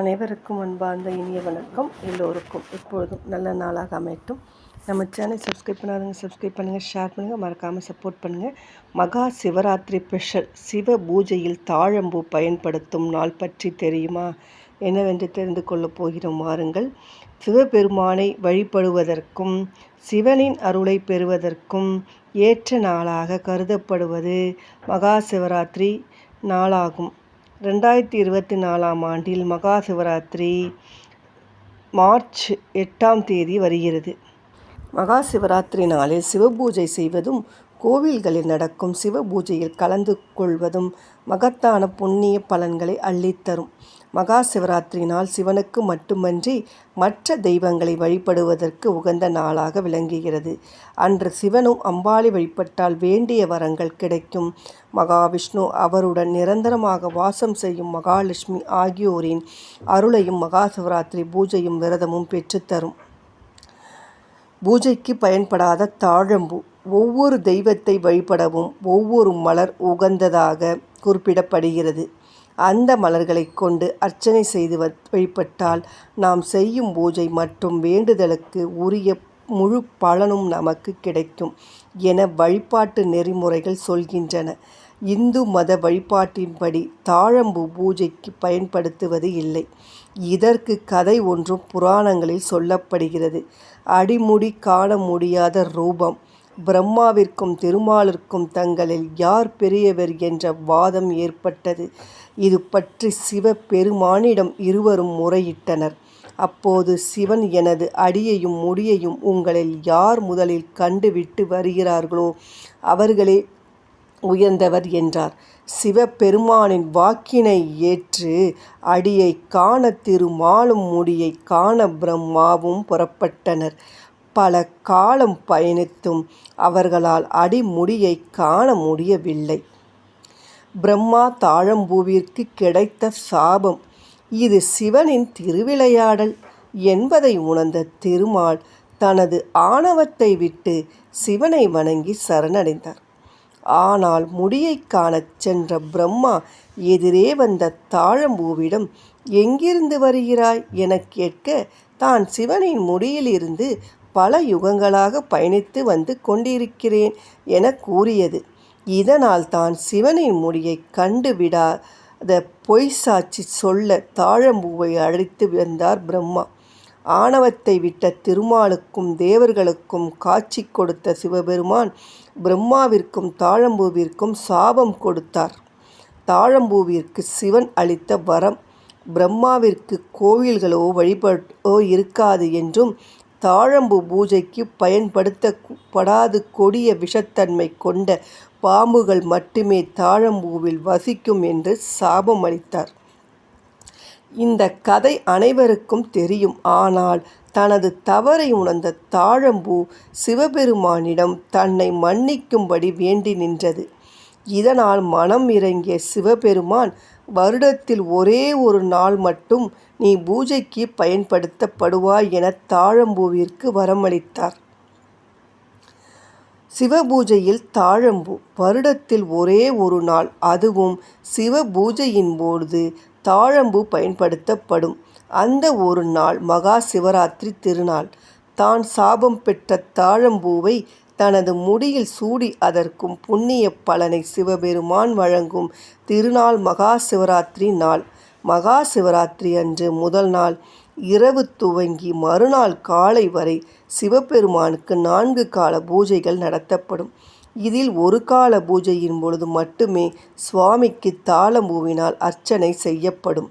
அனைவருக்கும் அன்பார்ந்த இனிய வணக்கம். எல்லோருக்கும் எப்பொழுதும் நல்ல நாளாக அமையட்டும். நம்ம சேனல் சப்ஸ்கிரைப் பண்ணாதவங்க சப்ஸ்கிரைப் பண்ணுங்கள் ஷேர் பண்ணுங்கள் மறக்காமல் சப்போர்ட் பண்ணுங்கள் மகா சிவராத்திரி ஸ்பெஷல் சிவ பூஜையில் தாழம்பூ பயன்படுத்தும் நாள் பற்றி தெரியுமா? என்னவென்று தெரிந்து கொள்ளப் போகிறோம். வாருங்கள். சிவபெருமானை வழிபடுவதற்கும் சிவனின் அருளை பெறுவதற்கும் ஏற்ற நாளாக கருதப்படுவது மகா சிவராத்திரி நாளாகும். ரெண்டாயிரத்தி இருபத்தி நாலாம் ஆண்டில் மகா சிவராத்திரி மார்ச் எட்டாம் தேதி வருகிறது. மகா சிவராத்திரி நாளில் சிவபூஜை செய்வதும் கோவில்களில் நடக்கும் சிவ பூஜையில் கலந்து கொள்வதும் மகத்தான புண்ணிய பலன்களை அள்ளித்தரும். மகா சிவராத்திரி நாள் சிவனுக்கு மட்டுமன்றி மற்ற தெய்வங்களை வழிபடுவதற்கு உகந்த நாளாக விளங்குகிறது. அன்று சிவனும் அம்பாளி வழிபட்டால் வேண்டிய வரங்கள் கிடைக்கும். மகாவிஷ்ணு அவருடன் நிரந்தரமாக வாசம் செய்யும் மகாலட்சுமி ஆகியோரின் அருளையும் மகா சிவராத்திரி பூஜையும் விரதமும் பெற்றுத்தரும். பூஜைக்கு பயன்படாத தாழம்பூ ஒவ்வொரு தெய்வத்தை வழிபடவும் ஒவ்வொரு மலர் உகந்ததாக குறிப்பிடப்படுகிறது. அந்த மலர்களை கொண்டு அர்ச்சனை செய்து வழிபட்டால் நாம் செய்யும் பூஜை மற்றும் வேண்டுதலுக்கு உரிய முழு பலனும் நமக்கு கிடைக்கும் என வழிபாட்டு நெறிமுறைகள் சொல்கின்றன. இந்து மத வழிபாட்டின்படி தாழம்பு பூஜைக்கு பயன்படுத்துவது இல்லை. இதற்கு கதை ஒன்றும் புராணங்களில் சொல்லப்படுகிறது. அடிமுடி காண முடியாத ரூபம். பிரம்மாவிற்கும் திருமாலிற்கும் தங்களில் யார் பெரியவர் என்ற வாதம் ஏற்பட்டது. இது பற்றி சிவ பெருமானிடம் இருவரும் முறையிட்டனர். அப்போது சிவன் எனது அடியையும் முடியையும் உங்களில் யார் முதலில் கண்டுவிட்டு வருகிறார்களோ அவர்களே உயர்ந்தவர் என்றார். சிவபெருமானின் வாக்கினை ஏற்று அடியை காண திருமாலும் முடியை காண பிரம்மாவும் புறப்பட்டனர். பல காலம் பயணித்தும் அவர்களால் அடிமுடியை காண முடியவில்லை. பிரம்மா தாழம்பூவிற்கு கிடைத்த சாபம் இது சிவனின் திருவிளையாடல் என்பதை உணர்ந்த திருமால் தனது ஆணவத்தை விட்டு சிவனை வணங்கி சரணடைந்தார். ஆனால் முடியை காணச் சென்ற பிரம்மா எதிரே வந்த தாழம்பூவிடம் எங்கிருந்து வருகிறாய்? எனக் கேட்க தான் சிவனின் முடியிலிருந்து பல யுகங்களாக பயணித்து வந்து கொண்டிருக்கிறேன் என கூறியது. இதனால் தான் சிவனின் முடியை கண்டுவிடாத பொய் சாட்சி சொல்ல தாழம்பூவை அழைத்து வந்தார் பிரம்மா. ஆணவத்தை விட்ட திருமாலுக்கும் தேவர்களுக்கும் காட்சி கொடுத்த சிவபெருமான் பிரம்மாவிற்கும் தாழம்பூவிற்கும் சாபம் கொடுத்தார். தாழம்பூவிற்கு சிவன் அளித்த வரம் பிரம்மாவிற்கு கோவில்களோ வழிபட்டோ இருக்காது என்றும் தாழம்பு பூஜைக்கு பயன்படுத்தப்படாது கொடிய விஷத்தன்மை கொண்ட பாம்புகள் மட்டுமே தாழம்பூவில் வசிக்கும் என்று சாபம் அளித்தார் இந்த கதை அனைவருக்கும் தெரியும். ஆனால் தனது தவறை உணர்ந்த தாழம்பூ சிவபெருமானிடம் தன்னை மன்னிக்கும்படி வேண்டி நின்றது. இதனால் மனம் இறங்கிய சிவபெருமான் வருடத்தில் ஒரே ஒரு நாள் மட்டும் நீ பூஜைக்கு பயன்படுத்தப்படுவாய் என தாழம்பூவிற்கு வரமளித்தார். சிவபூஜையில் தாழம்பூ வருடத்தில் ஒரே ஒரு நாள் அதுவும் சிவ பூஜையின் போது தாழம்பூ பயன்படுத்தப்படும். அந்த ஒரு நாள் மகா சிவராத்திரி திருநாள். தான் சாபம் பெற்ற தாழம்பூவை தனது முடியில் சூடி அதற்கும் புண்ணிய பலனை சிவபெருமான் வழங்கும் திருநாள் மகா சிவராத்திரி நாள். மகா சிவராத்திரி அன்று முதல் நாள் இரவு துவங்கி மறுநாள் காலை வரை சிவபெருமானுக்கு நான்கு கால பூஜைகள் நடத்தப்படும். இதில் ஒரு கால பூஜையின் பொழுது மட்டுமே சுவாமிக்கு தாளம்பூவினால் அர்ச்சனை செய்யப்படும்.